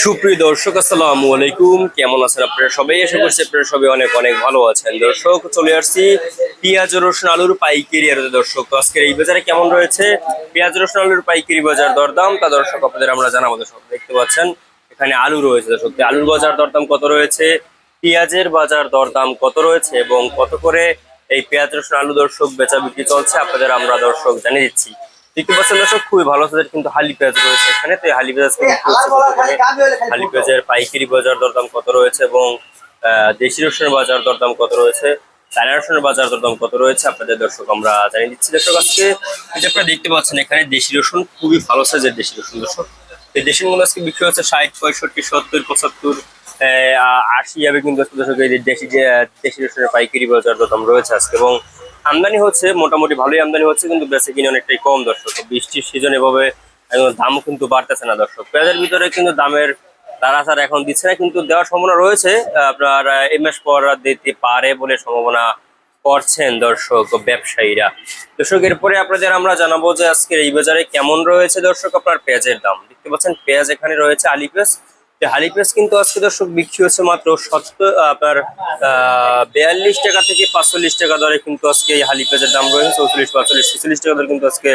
সুপ্রিয় দর্শক, আসসালামু আলাইকুম। কেমন আছেন আপনারা সবাই? আশা করছি আপনারা সবাই অনেক অনেক ভালো আছেন। দর্শক, চলে আসছি পেঁয়াজ রসুন আলুর পাইকারি আর দর্শক, আজকের এই বাজারে কেমন রয়েছে? পেঁয়াজ রসুন আলুর পাইকারি বাজার দরদাম, তা দর্শক আপনাদের আমরা জানাব। দর্শক দেখতে পাচ্ছেন, এখানে আলু রয়েছে দর্শক। আলুর বাজার দরদাম কত রয়েছে? পেঁয়াজের বাজার দরদাম কত রয়েছে এবং কত করে এই পেঁয়াজ রসুন আলু দর্শক বেচা বিক্রি চলছে? আপনাদের আমরা দর্শক জানিয়ে দিচ্ছি। দেখতে পাচ্ছেন দর্শক খুবই ভালো সাইজের কিন্তু হালি পেঁয়াজ রয়েছে এখানে তো হালি পেঁয়াজ হালি পেঁয়াজের পাইকারি বাজার দরদাম কত রয়েছে এবং দেশি রসুনের বাজার দরদাম কত রয়েছে চায়না রসুনের বাজার দরদাম কত রয়েছে আপনাদের দর্শক আমরা জানিয়ে দিচ্ছি। দর্শক আজকে যে আপনারা দেখতে পাচ্ছেন এখানে দেশি রসুন খুবই ভালো সাইজের দেশি রসুন দর্শক। এই দেশি রসুন আজকে বিক্রি হচ্ছে ষাট পঁয়ষট্টি সত্তর পঁচাত্তর আশি হবে কিন্তু দর্শক এই দেশি যে দেশি রসুনের পাইকারি বাজার দরদাম রয়েছে আজকে এবং আমদানি হচ্ছে, মোটামুটি ভালোই আমদানি হচ্ছে, কিন্তু বেঁচে কিনে অনেকটাই কম দর্শক। বৃষ্টির সিজন এভাবে দামও কিন্তু বাড়তেছে না দর্শক। পেঁয়াজের ভিতরে কিন্তু দামের তাড়াতাড়ি এখন দিচ্ছে না, কিন্তু দেওয়ার সম্ভাবনা রয়েছে। আপনার এই মাস পর দিতে পারে বলে সম্ভাবনা করছেন দর্শক ব্যবসায়ীরা। দর্শক, এরপরে আপনাদের আমরা জানাব যে আজকের এই বাজারে কেমন রয়েছে দর্শক আপনার পেঁয়াজের দাম। দেখতে পাচ্ছেন পেঁয়াজ এখানে রয়েছে আলি পেঁয়াজ হালি পেঁয়াজ কিন্তু আজকে দর্শক বিক্রি হচ্ছে মাত্র সত্তর আপনার বিয়াল্লিশ টাকা থেকে পাঁচচল্লিশ টাকা দরে কিন্তু আজকে এই হালি পেঁয়াজের দাম রয়েছে, চৌচল্লিশ, পাঁচচল্লিশ, ছেচল্লিশ টাকা দরে কিন্তু আজকে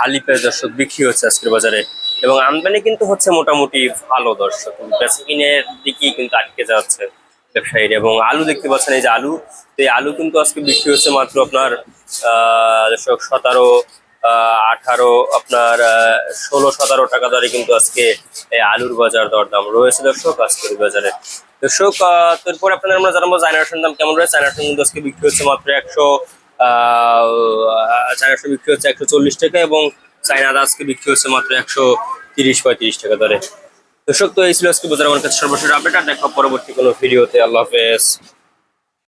হালি পেঁয়াজ দর্শক বিক্রি হচ্ছে আজকের বাজারে। এবং আমদানি কিন্তু হচ্ছে মোটামুটি ভালো দর্শক বেচা দিকেই কিন্তু আটকে যাচ্ছে ব্যবসায়ীরা। এবং আলু দেখতে পাচ্ছেন, এই যে আলু, তো এই আলু কিন্তু আজকে বিক্রি হচ্ছে মাত্র আপনার, আহ, দর্শক সতেরো আঠারো, আপনার ষোলো, সতেরো টাকা দরে কিন্তু আজকে আলুর বাজার দরদাম রয়েছে দর্শক, আজকের বাজারে। দর্শক তারপরে আপনাদের আমরা জানাব চায়না রসুন দাম কেমন রয়েছে? চায়না রসুন কিন্তু আজকে বিক্রি হচ্ছে মাত্র একশো, আহ চায়না বিক্রি হচ্ছে একশো চল্লিশ টাকা এবং চায়না আজকে বিক্রি হচ্ছে মাত্র একশো তিরিশ, পঁয়ত্রিশ টাকা দরে। দর্শক, তো এই ছিল আজকে বাজার। আমার কাছে সর্বশেষ আপডেট। আর দেখা পরবর্তী কোনো ভিডিওতে। আল্লাহ হাফেজ।